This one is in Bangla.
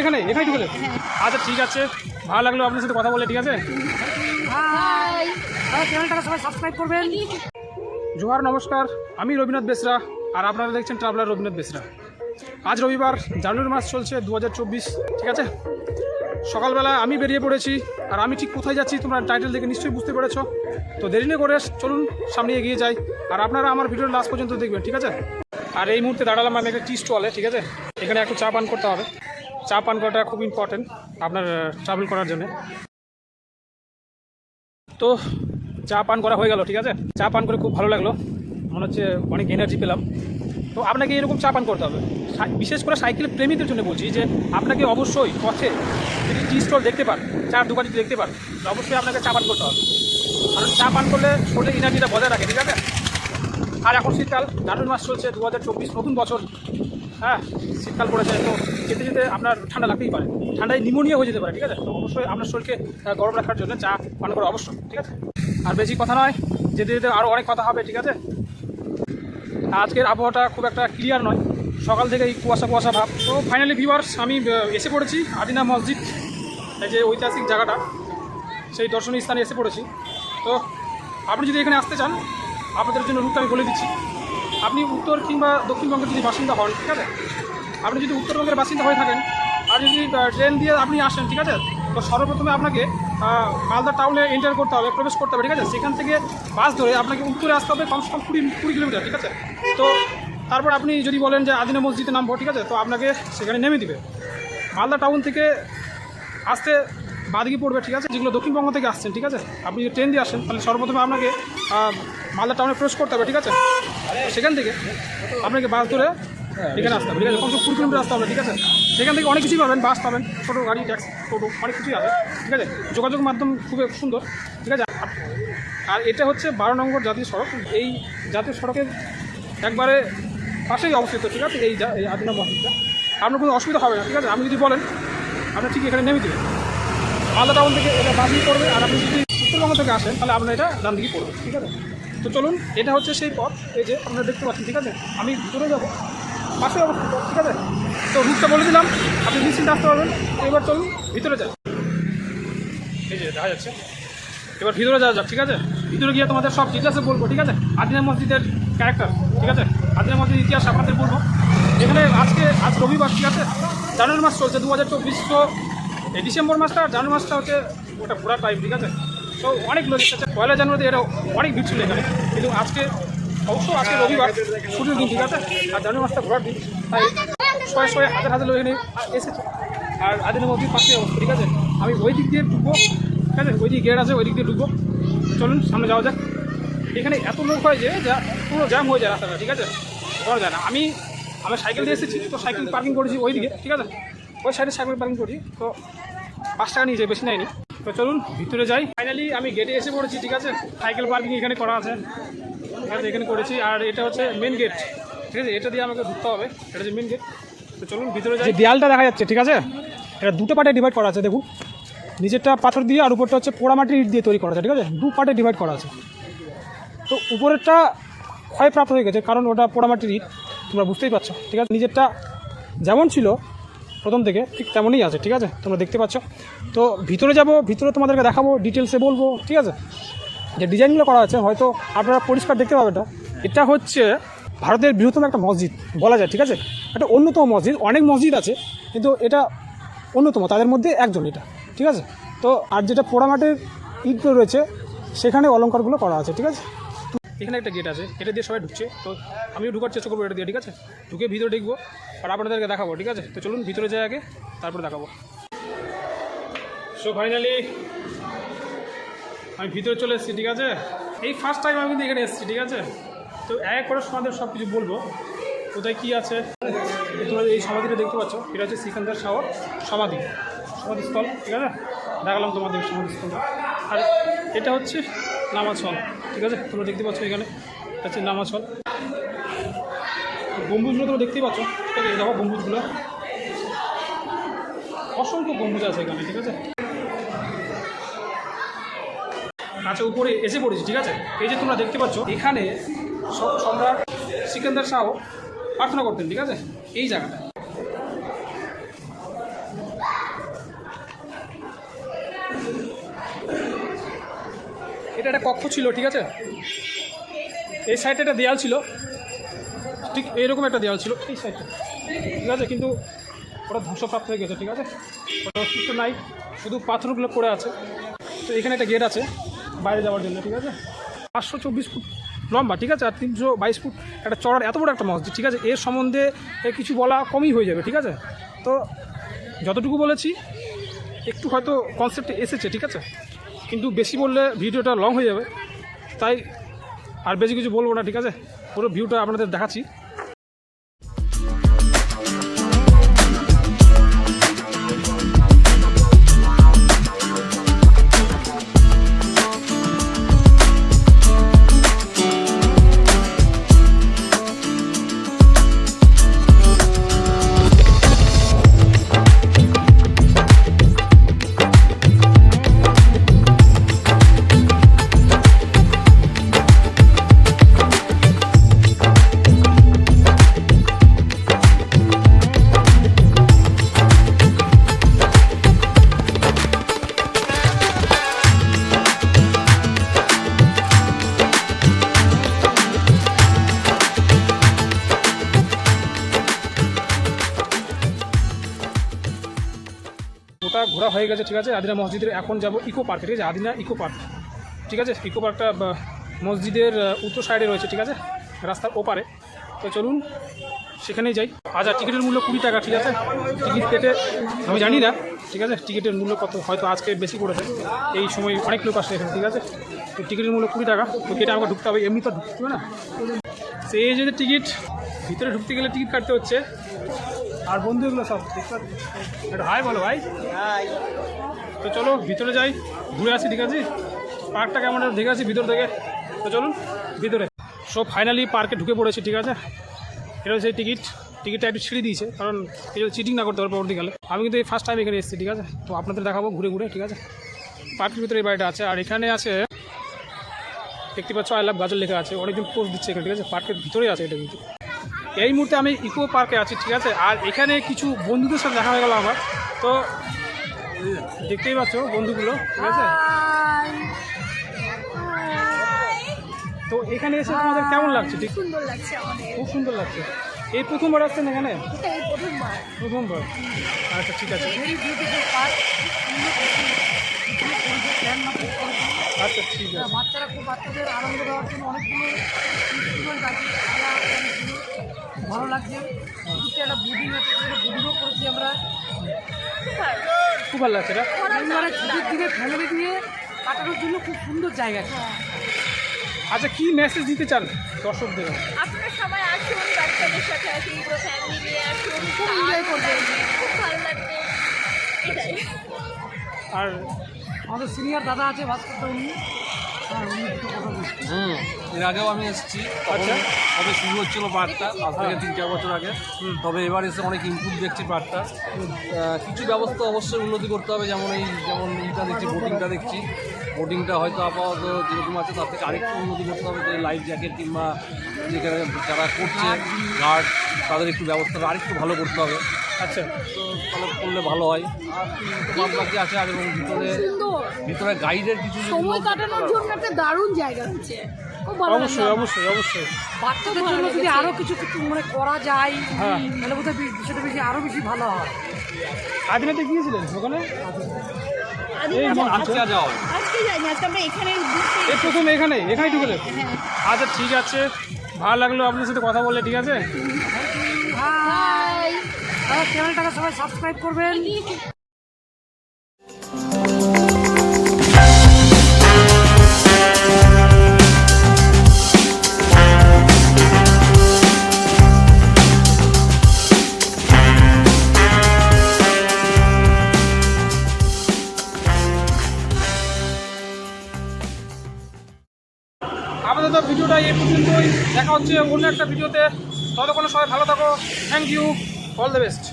এখানে? এখানে ঢুকে যাবে? আচ্ছা ঠিক আছে। ভালো লাগল আপনার সাথে কথা বলে ঠিক আছে? চ্যানেলটাকে সবাই সাবস্ক্রাইব করবেন। জোহার নমস্কার। আমি রবীন্দ্র বেসরা আর আপনারা দেখছেন ট্রাভেলার রবীন্দ্র বেসরা। আজ রবিবার জানুয়ারি মাস চলছে দু হাজার চব্বিশ ঠিক আছে? সকালবেলা আমি বেরিয়ে পড়েছি আর আমি ঠিক কোথায় যাচ্ছি তোমরা টাইটেল দেখে নিশ্চয়ই বুঝতে পেরেছ। তো দেরি না করে চলুন সামনে এগিয়ে যাই। আর আপনারা আমার ভিডিওর লাস্ট পর্যন্ত দেখবেন ঠিক আছে? আর এই মুহূর্তে দাঁড়ালাম আমি একটা টি স্টলে ঠিক আছে? এখানে একটু চা পান করতে হবে। চা পান করাটা খুব ইম্পর্টেন্ট আপনার ট্রাভেল করার জন্য। তো চা পান করা হয়ে গেল, ঠিক আছে? চা পান করে খুব ভালো লাগল। মনে হচ্ছে অনেক এনার্জি পেলাম। তো আপনাকে এরকম চা পান করতে হবে। বিশেষ করে সাইকেল প্রেমীদের জন্য বলছি যে, আপনাকে অবশ্যই পথে যদি টি স্টল দেখতে পান, চার দোকান যদি দেখতে পান অবশ্যই আপনাকে চা পান করতে হবে। কারণ চা পান করলে শরীরে এনার্জিটা বজায় রাখে, ঠিক আছে? আর এখন শীতকাল জানুয়ারি মাস চলছে, দু হাজার চব্বিশ নতুন বছর। হ্যাঁ শীতকাল পড়েছে, তো যেতে যেতে আপনার ঠান্ডা লাগতেই পারে। ঠান্ডায় নিমোনিয়া হয়ে যেতে পারে, ঠিক আছে? তো অবশ্যই আপনার শরীরকে গরম রাখার জন্য চা পান করা অবশ্যই, ঠিক আছে? আর বেশি কথা নয়, যেতে যেতে আরও অনেক কথা হবে, ঠিক আছে? আজকের আবহাওয়াটা খুব একটা ক্লিয়ার নয়। সকাল থেকেই কুয়াশা কুয়াশা ভাব। তো ফাইনালি ভিউয়ার্স আমি এসে পড়েছি আদিনা মসজিদ, এই যে ঐতিহাসিক জায়গাটা, সেই দর্শনীয় স্থানে এসে পড়েছি। তো আপনি যদি এখানে আসতে চান, আপনাদের জন্য রুটটা আমি বলে দিচ্ছি। আপনি উত্তর কিংবা দক্ষিণবঙ্গের যদি বাসিন্দা হন, ঠিক আছে? আপনি যদি উত্তরবঙ্গের বাসিন্দা হয়ে থাকেন, আর যদি ট্রেন দিয়ে আপনি আসেন, ঠিক আছে? তো সর্বপ্রথমে আপনাকে মালদা টাউনে এন্টার করতে হবে, প্রবেশ করতে হবে, ঠিক আছে? সেখান থেকে বাস ধরে আপনাকে উত্তরে আসতে হবে কমসে কম কুড়ি কুড়ি কিলোমিটার, ঠিক আছে? তো তারপর আপনি যদি বলেন যে আদিনা মসজিদে নামবো, ঠিক আছে? তো আপনাকে সেখানে নেমে দিবে। মালদা টাউন থেকে আসতে বাদিকে পড়বে, ঠিক আছে? যেগুলো দক্ষিণবঙ্গ থেকে আসছেন, ঠিক আছে? আপনি যদি ট্রেন দিয়ে আসেন, তাহলে সর্বপ্রথমে আপনাকে মালদা টাউনে প্রবেশ করতে হবে, ঠিক আছে? সেখান থেকে আপনাকে বাস ধরে এখানে আসতে হবে। ঠিক আছে, কমসে কুড়ি কিলোমিটার আসতে হবে, ঠিক আছে? সেখান থেকে অনেক কিছুই পাবেন, বাস পাবেন ছোটো গাড়ি, ট্যাক্সি, টোটো, অনেক কিছুই আছে, ঠিক আছে? যোগাযোগ মাধ্যম খুবই সুন্দর, ঠিক আছে? আর এটা হচ্ছে বারো নম্বর জাতীয় সড়ক। এই জাতীয় সড়কের একবারে পাশেই অবস্থিত, ঠিক আছে? এই আদিনা মসজিদটা আপনার কোনো অসুবিধা হবে না, ঠিক আছে? আপনি যদি বলেন আপনি ঠিক এখানে নেমে দেবেন মালদা টাউন থেকে এটা বাস দিকে পড়বে, আর আপনি যদি উত্তরবঙ্গ থেকে আসেন, তাহলে আপনার এটা ডান দিকে পড়বে, ঠিক আছে? তো চলুন, এটা হচ্ছে সেই পথ। এই যে আপনারা দেখতে পাচ্ছেন, ঠিক আছে? আমি ভিতরে যাব। পাশে অবস্থিত, ঠিক আছে? তো রুটটা বলে দিলাম, আপনি নিশ্চিন্তে আসতে পারবেন। এবার চলুন, ভিতরে যান এই যে দেখা যাচ্ছে। এবার ভিতরে যাওয়া যাক, ঠিক আছে? ভিতরে গিয়ে তোমাদের সব ডিটেলসে বলব, ঠিক আছে? আদিনা মসজিদের ক্যারেক্টার ঠিক আছে? আদিনা মসজিদের ইতিহাস আপনাদের বলব। এখানে আজকে, আজ রবিবার, ঠিক আছে? জানুয়ারি মাস চলছে দু হাজার চব্বিশ তো ডিসেম্বর মাসটা, জানুয়ারি মাসটা হচ্ছে ওটা ঘোরা টাইম ঠিক আছে? তো অনেক লোক এসেছে পয়লা জানুয়ারিতে এটা অনেক ভিড় ছিল এখানে। কিন্তু আজকে, অবশ্য আজকে রবিবার, ছুটির দিন, ঠিক আছে? আর জানুয়ারি মাসটা ঘোরার দিন। তাই ছয় ছয় হাজার হাজার লোক এখানে এসেছে। আর আদিনা মধ্যে পাশে অবস্থা, ঠিক আছে? আমি ওই দিক দিয়ে ঢুকবো, ঠিক আছে? ওই দিকে গেট আছে, ওই দিক দিয়ে ঢুকবো। চলুন, সামনে যাওয়া যাক। এখানে এত লোক হয় যে, যা পুরো জ্যাম হয়ে যায় রাস্তাটা, ঠিক আছে? করা যায় না। আমি আমি সাইকেল দিয়ে এসেছি, তো সাইকেল পার্কিং করেছি ওই দিকে, ঠিক আছে? ওই সাইডে সাইকেল পার্কিং করি। তো পাঁচ টাকা নিয়ে যাই বেশি নেয়নি। তো চলুন, ভিতরে যাই। ফাইনালি আমি গেটে এসে পড়েছি, ঠিক আছে? সাইকেল পার্কিং এখানে করা আছে। এখানে করেছি। আর এটা হচ্ছে মেন গেট ঠিক আছে, এটা দিয়ে আমাকে ঢুকতে হবে। এটা হচ্ছে মেন গেট তো চলুন, ভিতরে যাই। দেয়ালটা দেখা যাচ্ছে, ঠিক আছে? এটা দুটো পার্টে ডিভাইড করা আছে, দেখুন। নিচেরটা পাথর দিয়ে আর উপরটা হচ্ছে পোড়ামাটির ইট দিয়ে তৈরি করা আছে, ঠিক আছে? দু পার্টে ডিভাইড করা আছে। তো উপরেরটা ক্ষয়প্রাপ্ত হয়ে গেছে, কারণ ওটা পোড়ামাটির ইট, তোমরা বুঝতেই পারছ, ঠিক আছে? নিজেরটা যেমন ছিল প্রথম থেকে ঠিক তেমনই আছে, ঠিক আছে? তোমরা দেখতে পাচ্ছ। তো ভিতরে যাব, ভিতরে তোমাদেরকে দেখাবো ডিটেলসে বলব, ঠিক আছে? যে ডিজাইনগুলো করা আছে, হয়তো আপনারা পরিষ্কার দেখতে পাবেন এটা। এটা হচ্ছে ভারতের বৃহত্তম একটা মসজিদ, বলা যায়, ঠিক আছে? একটা অন্যতম মসজিদ, অনেক মসজিদ আছে, কিন্তু এটা অন্যতম, তাদের মধ্যে একজন এটা, ঠিক আছে? তো আর যেটা পোড়ামাটির ইটগুলো রয়েছে, সেখানে অলঙ্কারগুলো করা আছে, ঠিক আছে? এখানে একটা গেট আছে এটা দিয়ে সবাই ঢুকছে। তো আমিও ঢুকার চেষ্টা করব এটা দিয়ে, ঠিক আছে? ঢুকে ভিতরে ঢুকবো। আর আপনাদেরকে দেখাবো, ঠিক আছে? তো চলুন, ভিতরে যাই আগে, তারপরে দেখাবো। সো ফাইনালি আমি ভিতরে চলে এসেছি, ঠিক আছে? এই ফার্স্ট টাইম আমি কিন্তু এখানে এসেছি, ঠিক আছে? তো এক করে তোমাদের সব কিছু বলব, কোথায় কী আছে? তোমরা এই সমাধিটা দেখতে পাচ্ছ, এটা হচ্ছে সিকান্দার শাহর সমাধি, সমাধিস্থল, ঠিক আছে? দেখালাম তোমাদের সমাধিস্থলটা আর এটা হচ্ছে নামাজ হল, ঠিক আছে? তোমরা দেখতে পাচ্ছ এখানে, এটা হচ্ছে নামাজ হল। গম্বুজগুলো তোমরা দেখতেই পাচ্ছ। দেখো গম্বুজগুলো। অসংখ্য গম্বুজ আছে এখানে, ঠিক আছে? কাছে উপরে এসে পড়েছি, ঠিক আছে? এই যে তোমরা দেখতে পাচ্ছ, এখানে সম্রাট সিকান্দার শাহ প্রার্থনা করতেন, ঠিক আছে? এই জায়গাটা। এটা একটা কক্ষ ছিল, ঠিক আছে? এই সাইডে একটা দেয়াল ছিল। ঠিক এইরকম একটা দেওয়াল ছিল এই সাইডটা ঠিক আছে, কিন্তু ওটা ধ্বংসপ্রাপ্ত হয়ে গেছে, ঠিক আছে? ওটা অস্তিত্ব নাই, শুধু পাথরগুলো পড়ে আছে। তো এখানে একটা গেট আছে বাইরে যাওয়ার জন্য, ঠিক আছে? পাঁচশো চব্বিশ ফুট লম্বা, ঠিক আছে? আর তিনশো বাইশ ফুট একটা চড়ার, এত বড় একটা মসজিদ, ঠিক আছে? এর সম্বন্ধে কিছু বলা কমই হয়ে যাবে, ঠিক আছে? তো যতটুকু বলেছি, একটু হয়তো কনসেপ্টে এসেছে, ঠিক আছে? কিন্তু বেশি বললে ভিডিওটা লং হয়ে যাবে। তাই আর বেশি কিছু বলব না, ঠিক আছে? পুরো ভিউটা আপনাদের দেখাচ্ছি। ঘোরা হয়ে গেছে, ঠিক আছে? আদিনা মসজিদের এখন যাব ইকো পার্কে, ঠিক আছে? আদিনা ইকো পার্ক, ঠিক আছে? ইকো পার্কটা মসজিদের উত্তর সাইডে রয়েছে, ঠিক আছে? রাস্তার ওপারে। তো চলুন, সেখানেই যাই। আচ্ছা টিকিটের মূল্য কুড়ি টাকা, ঠিক আছে? টিকিট কেটে, আমি জানি না, ঠিক আছে? টিকিটের মূল্য কত, হয়তো আজকে বেশি করেছে এই সময় অনেক লোক আসে এখানে, ঠিক আছে? তো টিকিটের মূল্য কুড়ি টাকা, তো কেটে আমাকে ঢুকতে হবে, এমনি তো ঢুকতে হবে না? সেই যে টিকিট, ভিতরে ঢুকতে গেলে টিকিট কাটতে হচ্ছে। আর বন্ধুগুলো সব একটা হাই বলো ভাই। তো চলো ভিতরে যাই ঘুরে আসি ঠিক আছে? পার্কটা কেমন দেখে আসি ভিতর থেকে। তো চলুন ভিতরে। সো ফাইনালি পার্কে ঢুকে পড়েছি ঠিক আছে? এটা হচ্ছে টিকিট। টিকিটটা একটু ছিঁড়ে দিয়েছে কারণ এই চিটিং না করতে পারবে পরবর্তীকালে। আমি কিন্তু এই ফার্স্ট টাইম এখানে এসেছি ঠিক আছে? তো আপনাদের দেখাবো ঘুরে ঘুরে ঠিক আছে? পার্কের ভিতরে এই বাড়িটা আছে আর এখানে আছে দেখতে পাচ্ছ আই লাভ গাজল লেখা আছে অনেকজন পোস্ট দিচ্ছে এখানে ঠিক আছে? পার্কের ভিতরে আছে এটা কিন্তু। এই মুহূর্তে আমি ইকো পার্কে আছি ঠিক আছে? আর এখানে কিছু বন্ধুদের সাথে দেখা হয়ে গেল আমার। তো দেখতেই পাচ্ছ বন্ধুগুলো ঠিক আছে? তো এখানে এসে তোমাদের কেমন লাগছে ঠিক? সুন্দর লাগছে খুব সুন্দর লাগছে। এই প্রথমবার আসছেন এখানে? প্রথমবার প্রথমবার আচ্ছা ঠিক আছে। আচ্ছা ঠিক আছে। বাচ্চারা খুব বাচ্চাদের আনন্দ দেওয়ার জন্য অনেকগুলো ভালো লাগছে। একটা বুডিং আছে সেটা বুডিংও করেছি আমরা। খুব ভালো লাগছে এটা এবারে ছুটির দিনে ফ্যামিলি নিয়ে কাটানোর জন্য খুব সুন্দর জায়গা আচ্ছা কি মেসেজ দিতে চান দর্শকদের? আপনারা সবাই আসুন বাচ্চাদের সাথে আসুন পুরো ফ্যামিলি নিয়ে আসুন। খুব এনজয় করবেন। খুব ভালো লাগবে। এটাই। আর আমাদের সিনিয়র দাদা আছে ভাস্কর উনি। হুম। এর আগেও আমি এসেছি আচ্ছা। তখন শুরু হচ্ছিল পার্কটা আজ থেকে তিন চার বছর আগে। তবে এবার এসে অনেক ইমপ্রুভ দেখছি পার্কটা কিছু ব্যবস্থা অবশ্যই উন্নতি করতে হবে যেমন এই যেমন এইটা দেখছি বোটিংটা দেখছি। বোটিংটা হয়তো আপাতত যেরকম আছে তার থেকে আরেকটু উন্নতি করতে হবে যে লাইফ জ্যাকেট কিংবা যেখানে যারা করছে গার্ড তাদের একটু ব্যবস্থাটা আরেকটু ভালো করতে হবে। আচ্ছা তো করলে ভালো হয়। আর বাকি আছে আর এবং ভিতরে ভিতরে গাইডের কিছু সময় কাটানোর জন্য একটা দারুণ জায়গা হচ্ছে। অবশ্যই অবশ্যই অবশ্যই। বাচ্চাদের জন্য যদি আরও কিছু কিছু মানে করা যায় হ্যাঁ। তাহলে বোধহয় বিষয়টা বেশি আরও বেশি ভালো হয়। আদিনাতে গিয়েছিলেন ওখানে? মন- আজকে আমরা এখানে এই প্রথম এখানে এখানেই হ্যাঁ। আচ্ছা ঠিক আছে। ভালো লাগল আপনার সাথে কথা বলে ঠিক আছে? চ্যানেলটাকে সবাই সাবস্ক্রাইব করবেন। আপাতত ভিডিওটা এই পর্যন্তই। দেখা হচ্ছে অন্য একটা ভিডিওতে। ততক্ষণে সবাই ভালো থাকো। Thank you all the best